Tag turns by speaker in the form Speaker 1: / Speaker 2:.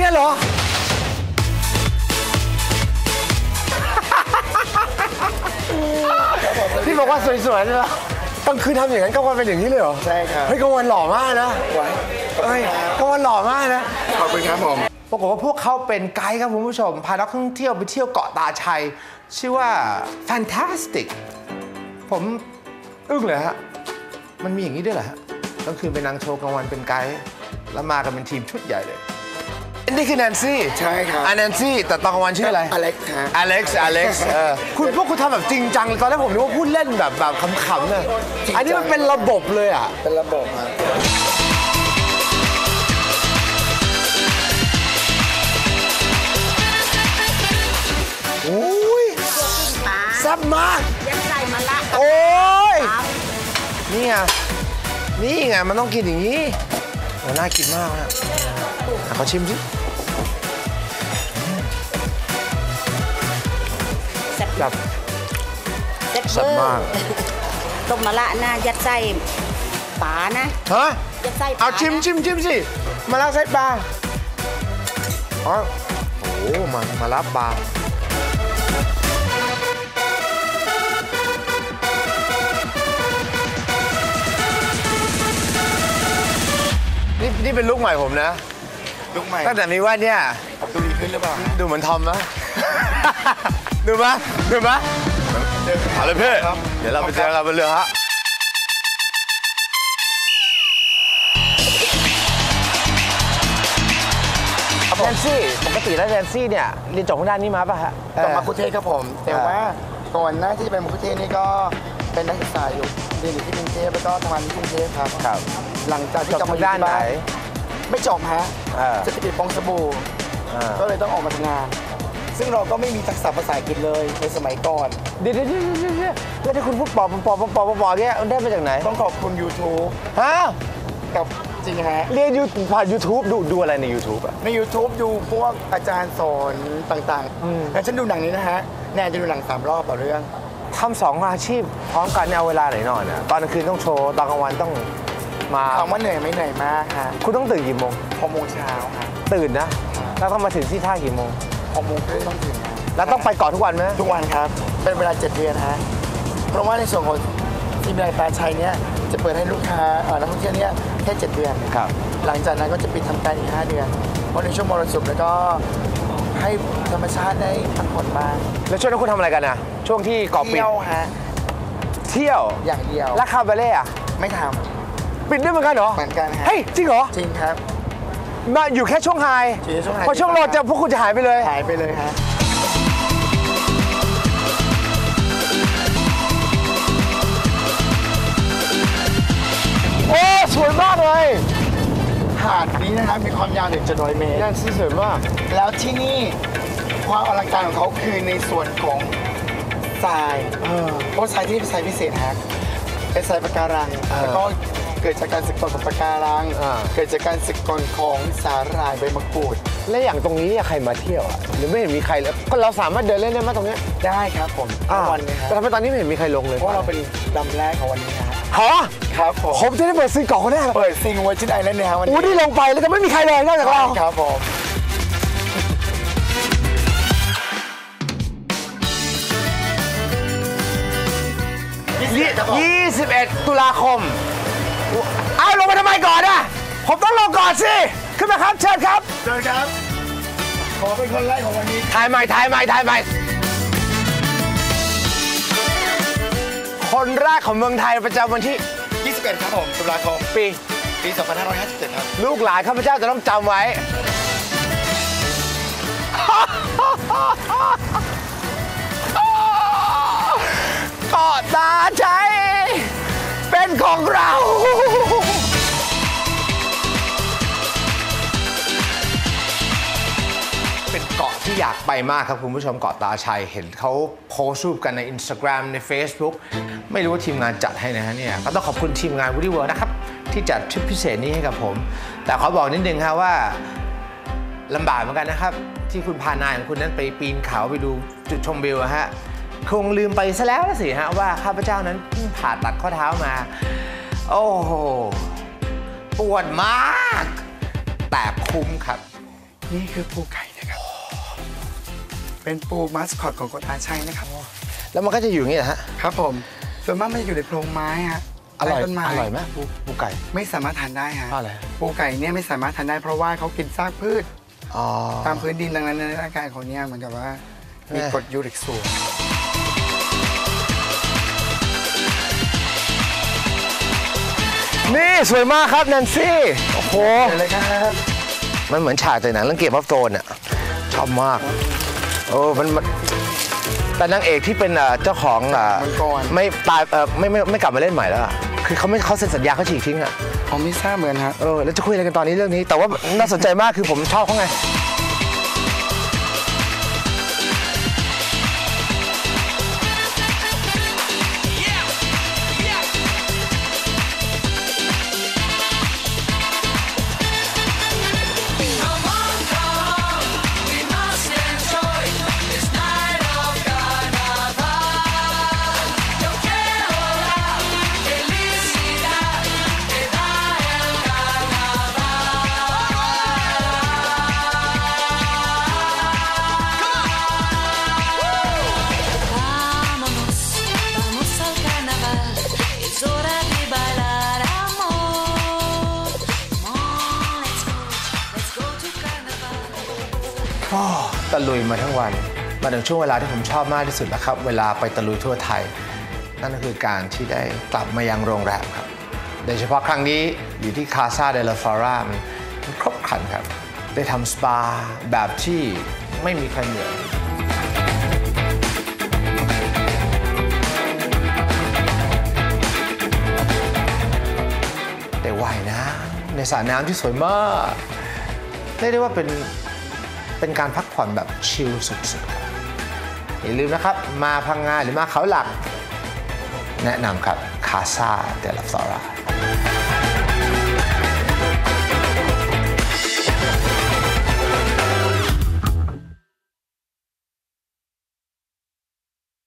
Speaker 1: เนี่ยเหรอพี่บอกว่าสวยๆใช่ไหมกลางคืนทำอย่างนั้นกลางวันเป็นอย่างนี้เลยเหรอ
Speaker 2: ใช่ครับ
Speaker 1: เฮ้ยกลางวันหล่อมากนะ
Speaker 2: ไว้
Speaker 1: เฮ้ยกลางวันหล่อมากนะ
Speaker 2: ขอบคุณครับผม
Speaker 1: ปรากฏว่าพวกเขาเป็นไกด์ครับคุณผู้ชม พานักท่องเที่ยวไปเที่ยวเกาะตาชัย ชื่อว่า Fantastic ผมอึ้งเลยฮะ มันมีอย่างนี้ด้วยเหรอฮะกลางคืนเป็นนางโชว์กลางวันเป็นไกด์ แล้วมากันเป็นทีมชุดใหญ่เลยอั นนี้คือแนนซี่
Speaker 2: ใช่ครับ
Speaker 1: อะแนนซี่แต่ตอนกลางวันชื่ออะไร
Speaker 2: อเล็กครับ
Speaker 1: อเล็กซ์อเล็กซ์เออคุณพวกคุณทำแบบจริงจังเลยตอนแรกผมนึกว่าพูดเล่นแบบแบบขำๆเนี่ย
Speaker 2: จริงจัง
Speaker 1: อันนี้มันเป็นระบบเลยอะ
Speaker 2: เป็นระบบครับ
Speaker 1: อุ้ย
Speaker 3: ปลา
Speaker 1: แซ่บมาก
Speaker 3: ยัดใส่มะละ
Speaker 1: โอ้ย
Speaker 3: ครับ
Speaker 1: นี่ไงนี่ไงมันต้องกินอย่างนี้โอ้น่ากินมากนะอะขอชิมสิ
Speaker 3: แซ่บ
Speaker 1: แบบ
Speaker 3: แซ่บ
Speaker 1: แซ่บมาก
Speaker 3: ต้มมะละนะยัดใส่ปลานะ
Speaker 1: ฮะ
Speaker 3: ยัดใส่ปลา
Speaker 1: เอาชิม
Speaker 3: นะ
Speaker 1: ชิมชิมสิมาลาไส้ปลาอ๋อโอ้โหมามาลาปลานี่นี่เป็นลูกใหม่ผมนะ
Speaker 2: ลูกใหม่
Speaker 1: ตั้งแต่มีว่าเนี่ย
Speaker 2: ดูดีขึ้นหรือเปล่า
Speaker 1: ดูเหมือนทอมนะ ดูไหมดูไหมเอาเลยพี่
Speaker 2: ครับ
Speaker 1: เดี๋ยวเราไปเจอกันบนเรือฮะแดนซี่ปกติแล้วแดนซี่เนี่ยเรียนจบทางด้านนี้มาป่ะฮะ
Speaker 2: จบมาคุเทศครับผม แต่ว่าก่อนหน้าที่จะเป็นมาคุเทศนี่ก็เป็นนักศึกษาอยู่เรียนอยู่ที่กรุงเทพแล้วก็ทำงานที่กรุงเทพครับ
Speaker 1: ครับ
Speaker 2: หลังจาก
Speaker 1: จ
Speaker 2: ที่
Speaker 1: บ
Speaker 2: กลับมา
Speaker 1: ทาง
Speaker 2: อยู่
Speaker 1: ด้าน
Speaker 2: ที่
Speaker 1: ไหน
Speaker 2: บ้านไม่จบฮะ
Speaker 1: อ่า
Speaker 2: จะไปติดฟองสบู่
Speaker 1: อ่า
Speaker 2: ก็เลยต้องออกมาทำงาน ซึ่งเราก็ไม่มีทักษะภาษาอังกฤษเลยในสมัยก่อน
Speaker 1: เดี๋ยวเดี๋ยวเดี๋ยวเดี๋ยวเดี๋ยวแล้วที่คุณพูดปอบปอบปอบปอบปอบเนี่ยได้มาจากไหน
Speaker 2: ต้องขอบคุณ YouTube
Speaker 1: ฮะ
Speaker 2: กับจริงฮะ
Speaker 1: เรียนยูผ่าน YouTube ดูดูอะไรใน YouTube อะ
Speaker 2: ใน YouTube ดูพวกอาจารย์สอนต่าง
Speaker 1: อืม
Speaker 2: ๆแล้วฉันดูหนังนี้นะฮะ แนนจะดูหนังสามรอบต่อเรื่อง
Speaker 1: ทำสองอาชีพพร้อมกันเนี่ยเอาเวลาไหนนอนอะตอนกลางคืนต้องโชว์ตอนกลางวันต้องมา
Speaker 2: ถามว่าเหนื่อยไหมเหนื่อยมากฮะ
Speaker 1: คุณต้องตื่นกี่โมง
Speaker 2: หกโมงเช้าฮะ
Speaker 1: ตื่นนะแล้วต้องมาถึงที่ท่ากี่โมง
Speaker 2: หกโมงครึ่งต้องถึงฮะ
Speaker 1: แล้วต้องไปเกาะทุกวันไหม
Speaker 2: ทุกวันครับ เป็นเวลา7เดือนฮะเพราะว่าในส่วนของทีมรายปลาชัยเนี่ยจะเปิดให้ลูกค้าเอ่อนักท่องเที่ยวเนี่ยแค่7เดือน
Speaker 1: ครับ
Speaker 2: หลังจากนั้นก็จะปิดทำการอีก 5 เดือน เพราะในช่วงมรสุมแล้วก็ให้ธรรมชาติได้พักผ่อนบ้าง
Speaker 1: แล้วช่วงนั้นคุณทำอะไรกันนะช่วงที่เกาะปิด
Speaker 2: เที่ยวฮะ
Speaker 1: เที่ยว
Speaker 2: อย่างเดียว
Speaker 1: แล้วคาบาเล่อะ
Speaker 2: ไม่ท
Speaker 1: ปิดด้วยเหมือนกันเหรอ
Speaker 2: เหมือนกันฮะ
Speaker 1: เฮ้ยจริงเหรอำ
Speaker 2: จริงครับ
Speaker 1: มาอยู่แค่ช่วงไฮ
Speaker 2: อยู่แค่ช่วงไฮ
Speaker 1: พอช่วงโหลดจะพวกคุณจะหายไปเลย
Speaker 2: หายไปเลยฮะ
Speaker 1: โอ้สวยมากเลย
Speaker 2: หาดนี้นะครับมีความยาวถึง700เมตร
Speaker 1: นั่นสิสวยมาก
Speaker 2: แล้วที่นี่ความอลังการของเขาคือในส่วนของทรายเพราะทรายที่นี่เป็นทรายพิเศษฮะเป็นทรายปะการัง
Speaker 1: เออ
Speaker 2: แล้วก็ เกิดจากการสึกกร่อนของปะการัง
Speaker 1: อ่า
Speaker 2: เกิดจากการสึกกร่อนของสาหร่ายใบมะกรูด
Speaker 1: และอย่างตรงนี้เนี่ยใครมาเที่ยวอะหรือไม่เห็นมีใครเลยก็เราสามารถเดินเล่นได้ไหมตรงเนี้ย
Speaker 2: ได้ครับผมทุกวันเลยค
Speaker 1: แต่
Speaker 2: รับ
Speaker 1: ทำไมตอนนี้ไม่เห็นมีใครลงเลย
Speaker 2: เพราะว่าเราเป็นลำแรกของวันนี้นะฮะ
Speaker 1: ฮะ
Speaker 2: ครับผม
Speaker 1: ผมจะได้เปิดซื้อเกาะเขาแน่เหรอ
Speaker 2: เปิดซิงเวอร์จินไอแลนด์เนี่ยฮะวัน
Speaker 1: อู้
Speaker 2: นี้
Speaker 1: นี่ลงไปแล้วจะไม่มีใครเลยนอกจากเรา
Speaker 2: ครับผม
Speaker 1: ยี่สิบเอ็ดตุลาคม เอาลงไปทำไมก่อนอะผมต้องลงก่อนสิ ขึ้นมาครับ เชิญครับ
Speaker 2: เจอครับ ขอเป็นคนแรกของวันนี้
Speaker 1: ถ่ายใหม่ ถ่ายใหม่ ถ่ายใหม่ คนแรกของเมืองไทยประจำวันที่
Speaker 2: 21 ครับผมตุลาคม
Speaker 1: ปี
Speaker 2: ปี 2557 ครับ
Speaker 1: ลูกหลานข้าพเจ้าจะต้องจำไว้ ของเราเป็นเกาะที่อยากไปมากครับคุณผู้ชมเกาะตาชัย เห็นเขาโพสต์รูปกันใน Instagram ใน Facebook ไม่รู้ว่าทีมงานจัดให้นะฮะเนี่ยก็ต้องขอบคุณทีมงาน Woody World นะครับที่จัดทริปพิเศษนี้ให้กับผม แต่ขอบอกนิดนึงครับว่าลำบากเหมือนกันนะครับ ที่คุณพานายของคุณนั้นไปปีนเขาไปดูจุดชมวิวอะฮะ คงลืมไปซะแล้วสิฮะว่าข้าพเจ้านั้นเพิ่งผ่าตัดข้อเท้ามา โอ้โหปวดมาก แต่คุ้มครับ
Speaker 2: นี่คือปูไก่นะครับ เป็นปูมัสคอตของโกตาชัยนะครับ
Speaker 1: แล้วมันก็จะอยู่อย่างนี้เหรอฮะ
Speaker 2: ครับผม ส่วนมากมันจะอยู่ในโพรงไม้ฮะ
Speaker 1: อร่อย
Speaker 2: ใต้ต้นไม้
Speaker 1: อร่อยไหมปูปูไก่
Speaker 2: ไม่สามารถทานได้ฮะ
Speaker 1: เพราะอะไร
Speaker 2: ปูไก่เนี่ยไม่สามารถทานได้เพราะว่าเขากินซากพืช
Speaker 1: อ๋อ
Speaker 2: ตามพื้นดินดังนั้นในร่างกายของเนี่ยเหมือนกับว่า มี
Speaker 1: เอ้ย
Speaker 2: กรดยูริกสูง
Speaker 1: นี่สวยมากครับแนนซี่ โอ้โห
Speaker 2: เชิญเลยครับ
Speaker 1: มันเหมือนฉากจากหนังเรื่องเกมออฟโ n นอะชอบมากโอ้มันมันแต่นางเอกที่เป็นเอ่อเจ้าของอะ
Speaker 2: มังกร
Speaker 1: ไม่ตายเออไม่ไม่ไม่กลับมาเล่นใหม่แล้วอะคือเขาไม่เขาเซ็นสัญญาเขาฉีกทิ้งอะ
Speaker 2: ผมไม่ทราบเหมือนฮะ
Speaker 1: เออแล้วจะคุยอะไรกันตอนนี้เรื่องนี้ แต่ว่าน่าสนใจมากคือผมชอบเขาไง ตะลุยมาทั้งวัน มาถึงช่วงเวลาที่ผมชอบมากที่สุดแล้วครับ เวลาไปตะลุยทั่วไทย นั่นก็คือการที่ได้กลับมายังโรงแรมครับ โดยเฉพาะครั้งนี้อยู่ที่คาซาเดลฟาร่ามันครบครันครับ ได้ทำสปาแบบที่ไม่มีใครเหมือนได้ว่ายน้ำในสระน้ำที่สวยมากเรียกได้ว่าเป็น เป็นการพักผ่อนแบบชิลสุดๆครับอย่าลืมนะครับ มาพังงาหรือมาเขาหลัก แนะนำครับคาซาเดลฟลอรา